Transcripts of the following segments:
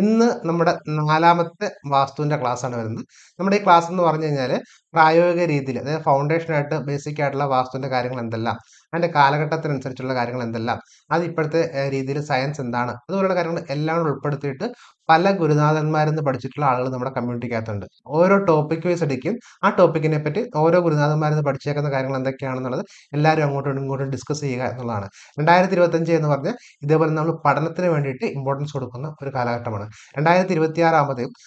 ഇന്ന് നമ്മുടെ നാലാമത്തെ വാസ്തുവിന്റെ ആണ് വരുന്നത്. നമ്മുടെ ഈ ക്ലാസ് എന്ന് പറഞ്ഞു കഴിഞ്ഞാൽ പ്രായോഗിക രീതിയിൽ അതായത് ഫൗണ്ടേഷനായിട്ട് ബേസിക് ആയിട്ടുള്ള വാസ്തുവിന്റെ കാര്യങ്ങൾ എന്തെല്ലാം അതിന്റെ കാലഘട്ടത്തിനനുസരിച്ചുള്ള കാര്യങ്ങൾ എന്തെല്ലാം അത് ഇപ്പോഴത്തെ രീതിയിൽ സയൻസ് എന്താണ് അതുപോലുള്ള കാര്യങ്ങൾ എല്ലാം ഉൾപ്പെടുത്തിയിട്ട് പല ഗുരുനാഥന്മാരിൽ നിന്ന് പഠിച്ചിട്ടുള്ള ആളുകൾ നമ്മുടെ കമ്മ്യൂണിറ്റിക്കകത്തുണ്ട് ഓരോ ടോപ്പിക് വൈസ് അടിക്കും. ആ ടോപ്പിക്കിനെ പറ്റി ഓരോ ഗുരുനാഥന്മാരിൽ നിന്ന് പഠിച്ചേക്കുന്ന കാര്യങ്ങൾ എന്തൊക്കെയാണെന്നുള്ളത് എല്ലാവരും അങ്ങോട്ടും ഇങ്ങോട്ടും ഡിസ്കസ് ചെയ്യുക എന്നുള്ളതാണ്. രണ്ടായിരത്തി ഇരുപത്തഞ്ച് എന്ന് പറഞ്ഞാൽ ഇതേപോലെ നമ്മൾ പഠനത്തിന് വേണ്ടിയിട്ട് ഇമ്പോർട്ടൻസ് കൊടുക്കുന്ന ഒരു കാലഘട്ടമാണ്. രണ്ടായിരത്തി ഇരുപത്തി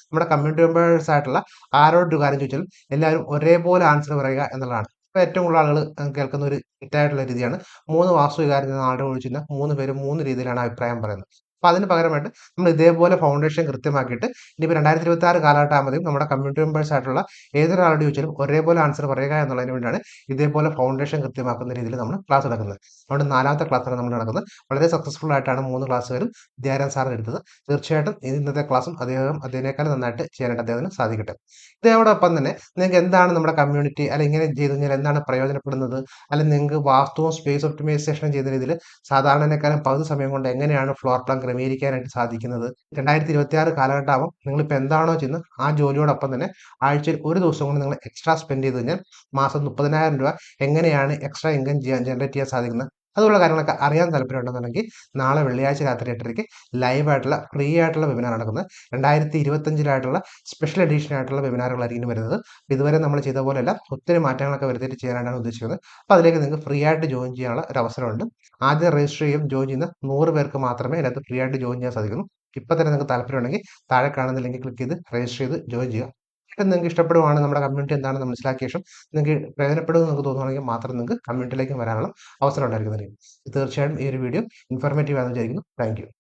നമ്മുടെ കമ്മ്യൂണിറ്റി മെമ്പേഴ്സ് ആയിട്ടുള്ള ആരോട് ഒരു കാര്യം ചോദിച്ചാലും എല്ലാവരും ഒരേപോലെ ആൻസർ പറയുക എന്നുള്ളതാണ്. ഇപ്പൊ ഏറ്റവും കൂടുതൽ ആളുകൾ കേൾക്കുന്ന ഒരു തെറ്റായിട്ടുള്ള രീതിയാണ് മൂന്ന് വാസ്തു വികാരം ഒഴിച്ചിരുന്ന മൂന്ന് പേരും മൂന്ന് രീതിയിലാണ് അഭിപ്രായം പറയുന്നത്. അപ്പോൾ അതിന് പകരമായിട്ട് നമ്മൾ ഇതേപോലെ ഫൗണ്ടേഷൻ കൃത്യമാക്കിയിട്ട് ഇനിയിപ്പോൾ രണ്ടായിരത്തി ഇരുപത്തി ആറ് കാലഘട്ടമാകുമ്പോഴേക്കും നമ്മുടെ കമ്മ്യൂണിറ്റി മെമ്പേഴ്സ് ആയിട്ടുള്ള ഏതൊരാളോട് ചോദിച്ചാലും ഒരേപോലെ ആൻസർ പറയുക എന്നുള്ളതിന് വേണ്ടിയാണ് ഇതേപോലെ ഫൗണ്ടേഷൻ കൃത്യമാക്കുന്ന രീതിയിൽ നമ്മൾ ക്ലാസ് എടുക്കുന്നത്. അതുകൊണ്ട് നാലാമത്തെ ക്ലാസ്സാണ് നമ്മൾ നടക്കുന്നത്. വളരെ സക്സസ്ഫുൾ ആയിട്ടാണ് മൂന്ന് ക്ലാസ്സുകാരും ധ്യാനം സാറിന് എടുത്തത്. തീർച്ചയായിട്ടും ഇന്നത്തെ ക്ലാസ്സും അദ്ദേഹം അതിനേക്കാൾ നന്നായിട്ട് ചെയ്യാനായിട്ട് അദ്ദേഹത്തിന് സാധിക്കട്ടെ. ഇതോടൊപ്പം തന്നെ നിങ്ങൾക്ക് എന്താണ് നമ്മുടെ കമ്മ്യൂണിറ്റി അല്ലെങ്കിൽ ഇങ്ങനെ ചെയ്തു കഴിഞ്ഞാൽ എന്താണ് പ്രയോജനപ്പെടുന്നത്? അല്ലെങ്കിൽ നിങ്ങൾക്ക് വാസ്തുവും സ്പേസ് ഒപ്റ്റിമൈസേഷനും ചെയ്യുന്ന രീതിയിൽ സാധാരണക്കാരും പകുതി സമയം കൊണ്ട് എങ്ങനെയാണ് ഫ്ലോർ പ്ലാൻ ക്രമീകരിക്കാനായിട്ട് സാധിക്കുന്നത്. രണ്ടായിരത്തി ഇരുപത്തി ആറ് കാലഘട്ടമാകും നിങ്ങളിപ്പോൾ എന്താണോ ചെയ്യുന്നത് ആ ജോലിയോടൊപ്പം തന്നെ ആഴ്ചയിൽ ഒരു ദിവസം കൊണ്ട് നിങ്ങൾ എക്സ്ട്രാ സ്പെൻഡ് ചെയ്ത് കഴിഞ്ഞാൽ മാസം മുപ്പതിനായിരം രൂപ എങ്ങനെയാണ് എക്സ്ട്രാ ഇൻകം ചെയ്യാൻ ജനറേറ്റ് ചെയ്യാൻ സാധിക്കുന്നത് അതുള്ള കാര്യങ്ങളൊക്കെ അറിയാൻ താല്പര്യമുണ്ടെന്നുണ്ടെങ്കിൽ നാളെ വെള്ളിയാഴ്ച രാത്രി എട്ടരയ്ക്ക് ലൈവ് ആയിട്ടുള്ള ഫ്രീ ആയിട്ടുള്ള വെബിനാർ നടക്കുന്നത്. രണ്ടായിരത്തി ഇരുപത്തഞ്ചിലായിട്ടുള്ള സ്പെഷ്യൽ എഡീഷൻ ആയിട്ടുള്ള വെബിനാറുകളായിരിക്കും വരുന്നത്. ഇതുവരെ നമ്മൾ ചെയ്ത പോലെയല്ല ഒത്തിരി മാറ്റങ്ങളൊക്കെ വരുത്തിയിട്ട് ചെയ്യാനാണ് ഉദ്ദേശിക്കുന്നത്. അപ്പോൾ അതിലേക്ക് നിങ്ങൾക്ക് ഫ്രീ ആയിട്ട് ജോയിൻ ചെയ്യാനുള്ള ഒരു അവസരമുണ്ട്. ആദ്യം രജിസ്റ്റർ ചെയ്യും ജോയിൻ ചെയ്യുന്ന നൂറ് പേർക്ക് മാത്രമേ അതിനകത്ത് ഫ്രീ ആയിട്ട് ജോയിൻ ചെയ്യാൻ സാധിക്കുന്നു ഇപ്പം തന്നെ നിങ്ങൾക്ക് താല്പര്യമുണ്ടെങ്കിൽ താഴെ കാണുന്ന ലിങ്ക് ക്ലിക്ക് ചെയ്ത് രജിസ്റ്റർ ചെയ്ത് ജോയിൻ ചെയ്യുക. നിങ്ങൾക്ക് ഇഷ്ടപ്പെടുവാണ് നമ്മുടെ കമ്മ്യൂണിറ്റി എന്താണെന്ന് മനസ്സിലാക്കിയ ശേഷം നിങ്ങൾക്ക് പ്രയോജനപ്പെടും നിങ്ങൾക്ക് തോന്നുകയാണെങ്കിൽ മാത്രം നിങ്ങൾക്ക് കമ്മ്യൂണിറ്റിയിലേക്ക് വരാനുള്ള അവസരം ഉണ്ടായിരിക്കുന്നതായിരിക്കും തീർച്ചയായും ഈ ഒരു വീഡിയോ ഇൻഫോർമേറ്റീവ് ആണെന്ന് വിചാരിക്കുന്നു. താങ്ക്